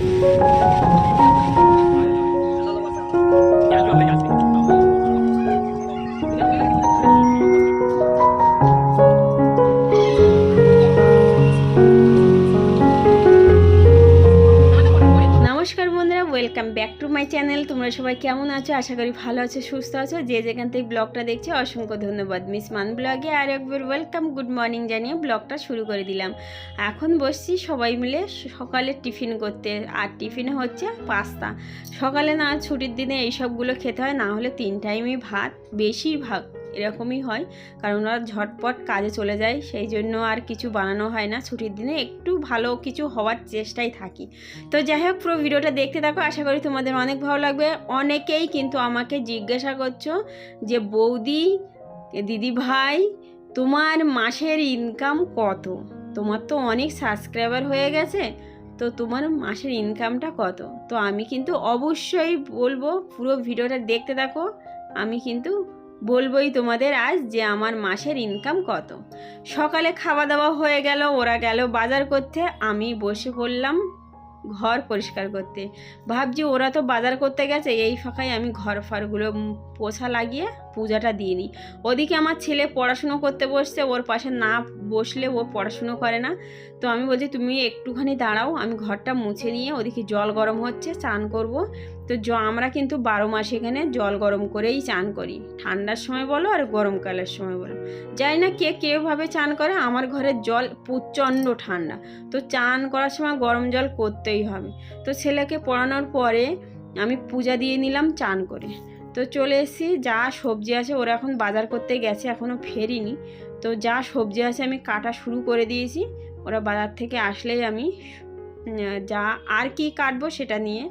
Thank you. My channel, তোমরা সবাই কেমন আছো? আশা করি ভালো আছো, সুস্থ আছো। যে যেখান থেকে ব্লগটা দেখছ, অসংখ্য ধন্যবাদ। মিস মান ব্লগে আর একবার ওয়েলকাম গুড মর্নিং জানিয়ে ব্লগটা শুরু করে দিলাম। এখন বসছি সবাই মিলে সকালে টিফিন করতে। আর টিফিন হচ্ছে পাস্তা। সকালে না, ছুটির দিনে এইসবগুলো খেতে হয়, না হলে তিন টাইমই ভাত, বেশিরভাগ এরকমই হয়। কারণ ওরা ঝটপট কাজে চলে যায়, সেই জন্য আর কিছু বানানো হয় না। ছুটির দিনে একটু ভালো কিছু হওয়ার চেষ্টায় থাকি। তো যাই হোক, পুরো ভিডিওটা দেখতে থাকো। আশা করি তোমাদের অনেক ভালো লাগবে। অনেকেই কিন্তু আমাকে জিজ্ঞাসা করছ যে, বৌদি দিদি ভাই তোমার মাসের ইনকাম কত? তোমার তো অনেক সাবস্ক্রাইবার হয়ে গেছে, তো তোমার মাসের ইনকামটা কত? তো আমি কিন্তু অবশ্যই বলব, পুরো ভিডিওটা দেখতে থাকো। আমি কিন্তু বলবোই তোমাদের আজ যে আমার মাসের ইনকাম কত। সকালে খাওয়া দাওয়া হয়ে গেল, ওরা গেল বাজার করতে, আমি বসে পড়লাম ঘর পরিষ্কার করতে। ভাবছি ওরা তো বাজার করতে গেছে, এই ফাঁকায় আমি ঘর ফারগুলো পোছা লাগিয়ে পূজাটা দিয়ে নিই। ওদিকে আমার ছেলে পড়াশুনো করতে বসছে, ওর পাশে না বসলে ও পড়াশুনো করে না। তো আমি বলছি, তুমি একটুখানি দাঁড়াও, আমি ঘরটা মুছে নিয়ে ওদিকে জল গরম হচ্ছে চান করব। তো জ আমরা কিন্তু বারো মাস এখানে জল গরম করেই চান করি। ঠান্ডার সময় বলো আর গরমকালের সময় বলো। যাই না কে কেভাবে চান করে, আমার ঘরের জল প্রচণ্ড ঠান্ডা। তো চান করার সময় গরম জল করতেই হবে। তো ছেলেকে পড়ানোর পরে আমি পূজা দিয়ে নিলাম চান করে। তো চলে এসেছি, যা সবজি আছে ওরা এখন বাজার করতে গেছে, এখনও ফেরিনি। তো যা সবজি আছে আমি কাটা শুরু করে দিয়েছি। ওরা বাজার থেকে আসলেই আমি যা আর কি কাটবো সেটা নিয়ে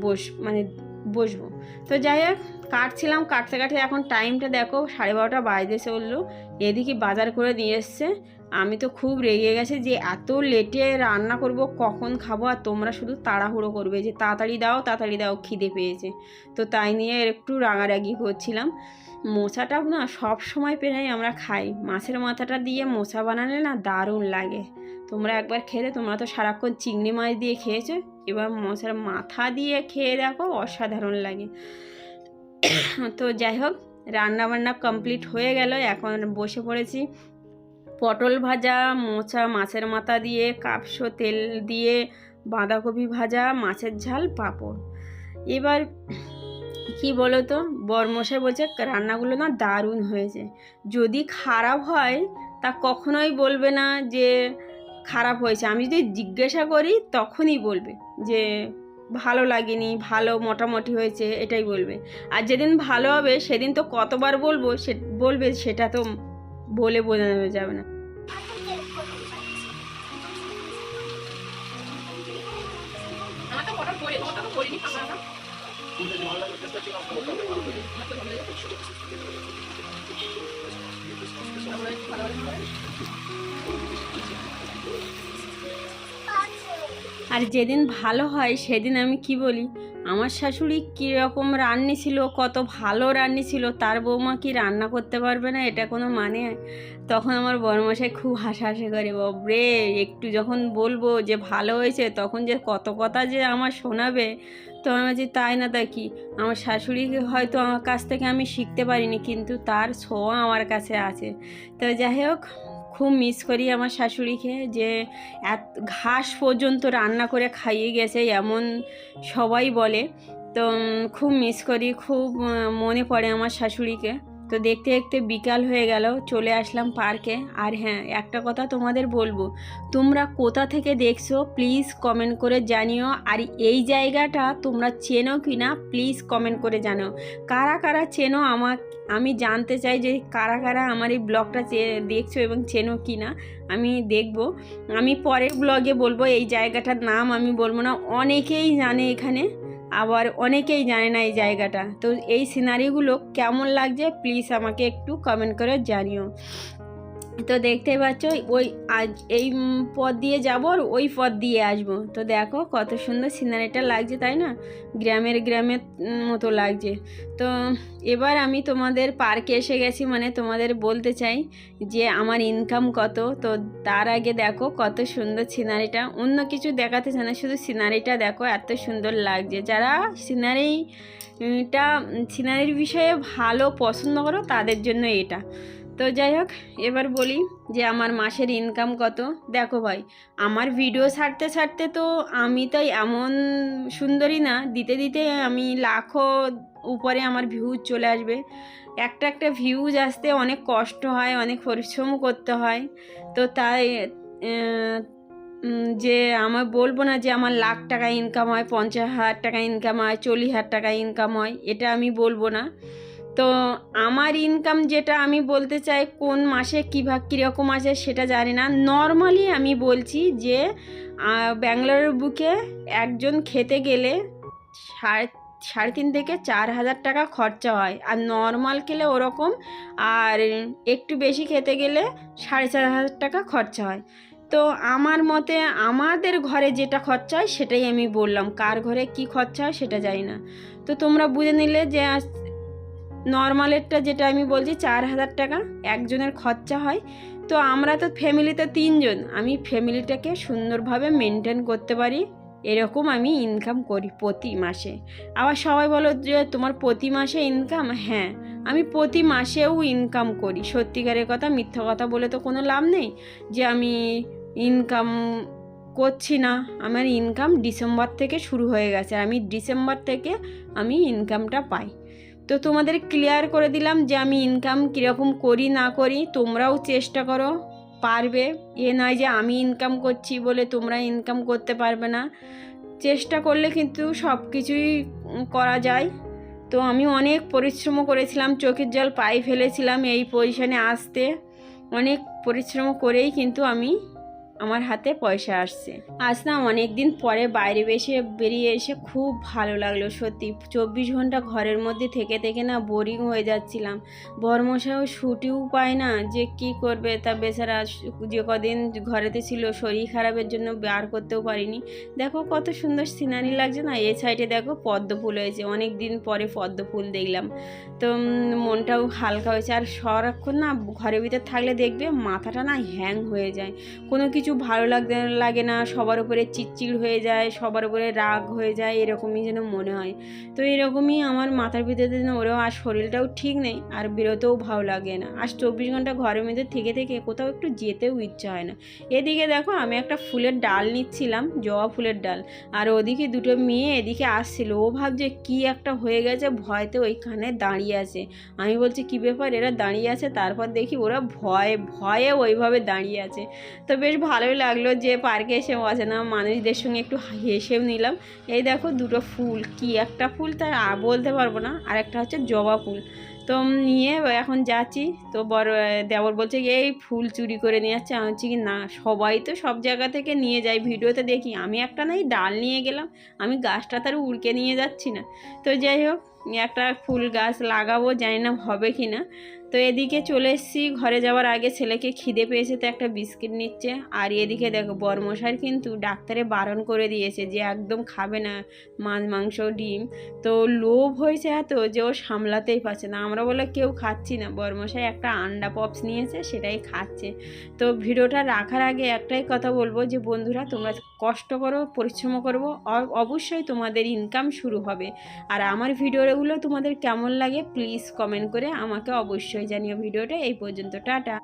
বস মানে বসবো। তো যাই হোক, কাটছিলাম, কাটতে কাটতে এখন টাইমটা দেখো, সাড়ে বারোটা বাজতে চলল। এদিকে বাজার করে দিয়ে এসছে। আমি তো খুব রেগে গেছে যে এত লেটে রান্না করব, কখন খাব? আর তোমরা শুধু তাড়াহুড়ো করবে যে তাড়াতাড়ি দাও তাড়াতাড়ি দাও, খিদে পেয়েছে। তো তাই নিয়ে একটু রাগারাগি করছিলাম। মোচাটা না সব সময় পেরাই আমরা খাই। মাছের মাথাটা দিয়ে মোচা বানালে না দারুণ লাগে। তোমরা একবার খেলে, তোমরা তো সারাক্ষণ চিংড়ি মাছ দিয়ে খেয়েছো? এবার মশার মাথা দিয়ে খেয়ে দেখো অসাধারণ লাগে। তো যাই হোক রান্না বান্না কমপ্লিট হয়ে গেল। এখন বসে পড়েছি। পটল ভাজা, মোচা, মাছের মাথা দিয়ে, কাপসো তেল দিয়ে, বাঁধাকপি ভাজা, মাছের ঝাল, পাঁপড়। এবার কি বলো তো বরমশাই বলছে, রান্নাগুলো না দারুণ হয়েছে। যদি খারাপ হয়, তা কখনোই বলবে না যে খারাপ হয়েছে। আমি যদি জিজ্ঞাসা করি, তখনই বলবে। যে ভালো লাগেনি, ভালো মোটামুটি হয়েছে, এটাই বলবে। আর যেদিন ভালো হবে, সেদিন তো কতবার বলব, সে, বলবে সেটা তো বলে বোঝানো যাবে না। আর যেদিন ভালো হয় সেদিন আমি কি বলি? আমার শাশুড়ি কীরকম রান্নি ছিল, কত ভালো রান্নি ছিল, তার বৌমা কি রান্না করতে পারবে না এটা কোনো মানে? তখন আমার বড়মশাই খুব হাসাহাসি করে, বাবরে, একটু যখন বলব যে ভালো হয়েছে, তখন যে কত কথা যে আমার শোনাবে? তো আমি বলছি, তাই না তা কি? আমার শাশুড়ি হয়তো আমার কাছ থেকে আমি শিখতে পারিনি, কিন্তু তার ছোঁয়া আমার কাছে আছে। তো যাই হোক খুব মিস করি আমার শাশুড়িকে যে এত ঘাস পর্যন্ত রান্না করে খাইয়ে গেছে এমন সবাই বলে। তো খুব মিস করি, খুব মনে পড়ে আমার শাশুড়িকে। তো দেখতে দেখতে বিকাল হয়ে গেল, চলে আসলাম পার্কে আর হ্যাঁ একটা কথা তোমাদের বলব, তোমরা কোথা থেকে দেখছ প্লিজ কমেন্ট করে জানিও। আর এই জায়গাটা তোমরা চেনো কি না প্লিজ কমেন্ট করে জানো কারা কারা চেনো আমার আমি জানতে চাই যে কারা কারা আমার এই ব্লগটা দেখছ এবং চেনো কি না আমি দেখব। আমি পরের ব্লগে বলব এই জায়গাটার নাম আমি বলব না, অনেকেই জানে এখানে, আবার অনেকেই জানে না এই জায়গাটা। তো এই সিনারিগুলো কেমন লাগছে প্লিজ আমাকে একটু কমেন্ট করে জানিও। তো দেখতেই পাচ্ছ, ওই আজ এই পথ দিয়ে যাব আর ওই পথ দিয়ে আসব। তো দেখো কত সুন্দর সিনারিটা লাগছে, তাই না? গ্রামের গ্রামের মতো লাগছে। তো এবার আমি তোমাদের পার্কে এসে গেছি মানে তোমাদের বলতে চাই যে আমার ইনকাম কত? তো তার আগে দেখো কত সুন্দর সিনারিটা। অন্য কিছু দেখাতে চায় না, শুধু সিনারিটা দেখো এত সুন্দর লাগছে। যারা সিনারিটা, সিনারির বিষয়ে ভালো পছন্দ করো, তাদের জন্য এটা। তো যাই হোক, এবার বলি যে আমার মাসের ইনকাম কত। দেখো ভাই, আমার ভিডিও ছাড়তে ছাড়তে তো আমি তো এমন সুন্দরী না, দিতে দিতে আমি লাখো উপরে আমার ভিউজ চলে আসবে। একটা একটা ভিউজ আসতে অনেক কষ্ট হয়, অনেক পরিশ্রম করতে হয়। তো তাই যে আমার বলব না যে আমার লাখ টাকা ইনকাম হয়, পঞ্চাশ হাজার টাকা ইনকাম হয়, চল্লিশ হাজার টাকা ইনকাম হয়, এটা আমি বলব না। তো আমার ইনকাম যেটা আমি বলতে চাই, কোন মাসে কী কীভাবে কীরকম আছে সেটা জানি না। নর্মালি আমি বলছি যে ব্যাঙ্গালোরের বুকে একজন খেতে গেলে সাড়ে সাড়ে তিন থেকে চার হাজার টাকা খরচা হয়। আর নর্মাল খেলে ওরকম, আর একটু বেশি খেতে গেলে সাড়ে চার হাজার টাকা খরচা হয়। তো আমার মতে আমাদের ঘরে যেটা খরচা হয় সেটাই আমি বললাম। কার ঘরে কি খরচা হয় সেটা জানি না। তো তোমরা বুঝে নিলে যে নর্মালেরটা যেটা আমি বলছি, চার হাজার টাকা একজনের খরচা হয়। তো আমরা তো ফ্যামিলিতে তিনজন। আমি ফ্যামিলিটাকে সুন্দরভাবে মেনটেন করতে পারি, এরকম আমি ইনকাম করি প্রতি মাসে। আবার সবাই বলো যে, তোমার প্রতি মাসে ইনকাম হ্যাঁ আমি প্রতি মাসেও ইনকাম করি। সত্যিকারের কথা, মিথ্যা কথা বলে তো কোনো লাভ নেই যে, আমি ইনকাম করছি না। আমার ইনকাম ডিসেম্বর থেকে শুরু হয়ে গেছে। আমি ডিসেম্বর থেকে আমি ইনকামটা পাই। তো তোমাদের ক্লিয়ার করে দিলাম যে আমি ইনকাম কীরকম করি, না করি, তোমরাও চেষ্টা করো, পারবে। এ নয় যে আমি ইনকাম করছি বলে তোমরা ইনকাম করতে পারবে না। চেষ্টা করলে কিন্তু সব কিছুই করা যায়। তো আমি অনেক পরিশ্রম করেছিলাম, চোখের জল পাই ফেলেছিলাম এই পজিশনে আসতে। অনেক পরিশ্রম করেই কিন্তু আমি আমার হাতে পয়সা আসছে। আজ না অনেক দিন পরে বাইরে বেশে বেরিয়ে এসে খুব ভালো লাগল সত্যি। চব্বিশ ঘণ্টা ঘরের মধ্যে থেকে থেকে না বোরিং হয়ে যাচ্ছিলাম। বর্মশাও ছুটিও পায় না যে কি করবে তা বেচারা যে কদিন ঘরেতে ছিল শরীর খারাপের জন্য বার করতেও পারিনি। দেখো কত সুন্দর সিনারি লাগছে না, এ সাইডে দেখো পদ্ম ফুল হয়েছে। অনেক দিন পরে পদ্ম ফুল দেখলাম। তো মনটাও হালকা হয়েছে। আর সারাক্ষণ না ঘরের ভিতর থাকলে দেখবে মাথাটা না হ্যাং হয়ে যায়। কোনো কিছু ভালো লাগতে লাগে না, সবার উপরে চিড়চিড় হয়ে যায়, সবার উপরে রাগ হয়ে যায়, এরকমই যেন মনে হয়। তো এরকমই আমার মাথার ভিতরে যেন ওরাও আর শরীরটাও ঠিক নেই, আর বেরোতেও ভালো লাগে না। আর চব্বিশ ঘণ্টা ঘরের মধ্যে থেকে থেকে কোথাও একটু যেতেও ইচ্ছা হয় না। এদিকে দেখো আমি একটা ফুলের ডাল নিচ্ছিলাম, জবা ফুলের ডাল। আর ওদিকে দুটো মেয়ে এদিকে আসছিল, ও ভাবছে কি একটা হয়ে গেছে, ভয়তে ওইখানে দাঁড়িয়ে আছে। আমি বলছি, কি ব্যাপার? এরা দাঁড়িয়ে আছে? তারপর দেখি ওরা ভয়ে ভয়ে ওইভাবে দাঁড়িয়ে আছে। তো বেশ ভালোই লাগল যে পার্কে এসে অচেনা মানুষদের সঙ্গে একটু হেসেও নিলাম। এই দেখো দুটো ফুল, কি একটা ফুল তার বলতে পারব না, আর একটা হচ্ছে জবা ফুল। তো নিয়ে এখন যাচ্ছি, তো বড় দেবর বলছে এই ফুল চুরি করে নিয়ে যাচ্ছে। আমি হচ্ছে কি, না, সবাই তো সব জায়গা থেকে নিয়ে যায়, ভিডিওতে দেখি। আমি একটা নাই ডাল নিয়ে গেলাম, আমি গাছটা তার উড়কে নিয়ে যাচ্ছি না। তো যাই হোক, একটা ফুল গাছ লাগাবো, জানি না হবে কি না তো এদিকে চলে এসেছি। ঘরে যাওয়ার আগে ছেলেকে খিদে পেয়েছে তো একটা বিস্কিট নিচ্ছে। আর এদিকে দেখো বর্মশার কিন্তু ডাক্তারে বারণ করে দিয়েছে যে একদম খাবে না মাছ, মাংস, ডিম। তো লোভ হয়েছে এত যে ও সামলাতেই পারছে না। আমরা বলে কেউ খাচ্ছি না। বর্মশাই একটা আন্ডা পপস নিয়েছে, সেটাই খাচ্ছে। তো ভিডিওটা রাখার আগে একটাই কথা বলব যে, বন্ধুরা, তোমরা কষ্ট করো, পরিশ্রম করব অবশ্যই তোমাদের ইনকাম শুরু হবে। আর আমার ভিডিওগুলো তোমাদের কেমন লাগে প্লিজ কমেন্ট করে আমাকে অবশ্যই জানিও ভিডিওটা এই পর্যন্ত টাটা।